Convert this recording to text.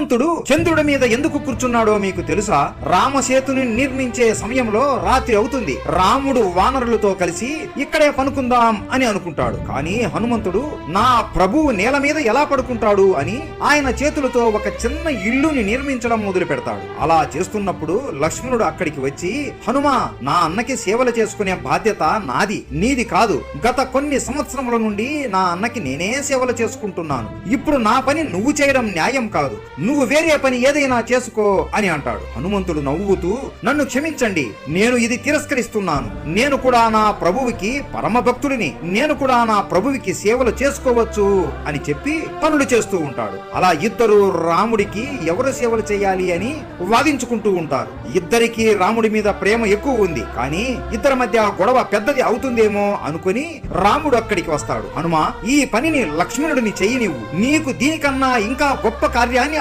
హనుమంతుడు చంద్రుడి మీద ఎందుకు కూర్చున్నాడో మీకు తెలుసా? రామసేతుని నిర్మించే సమయంలో రాత్రి అవుతుంది. రాముడు వానరులతో కలిసి ఇక్కడే పనుకుందాం అని అనుకుంటాడు. కానీ హనుమంతుడు నా ప్రభువు నేల మీద ఎలా పడుకుంటాడు అని ఆయన చేతులతో ఒక చిన్న ఇల్లుని నిర్మించడం మొదలు పెడతాడు అలా చేస్తున్నప్పుడు లక్ష్మణుడు అక్కడికి వచ్చి హనుమా నా అన్నకి సేవలు చేసుకునే బాధ్యత నాది నీది కాదు. గత కొన్ని సంవత్సరముల నుండి నా అన్నకి నేనే సేవలు చేసుకుంటున్నాను. ఇప్పుడు నా పని నువ్వు చేయడం న్యాయం కాదు. నువ్వు వేరే పని ఏదైనా చేసుకో అని అంటాడు. హనుమంతుడు నవ్వుతూ నన్ను క్షమించండి నేను ఇది తిరస్కరిస్తున్నాను. నేను కూడా నా ప్రభువుకి పరమ భక్తుడిని నేను కూడా నా ప్రభువుకి సేవలు చేసుకోవచ్చు అని చెప్పి పనులు చేస్తూ ఉంటాడు. అలా ఇద్దరు రాముడికి ఎవరు సేవలు చేయాలి అని వాదించుకుంటూ ఉంటారు. ఇద్దరికి రాముడి మీద ప్రేమ ఎక్కువ ఉంది. కానీ ఇద్దరి మధ్య గొడవ పెద్దది అవుతుందేమో అనుకుని రాముడు అక్కడికి వస్తాడు. హనుమ ఈ పనిని లక్ష్మణుడిని చెయ్యి నీవు. నీకు దీనికన్నా ఇంకా గొప్ప కార్యాన్ని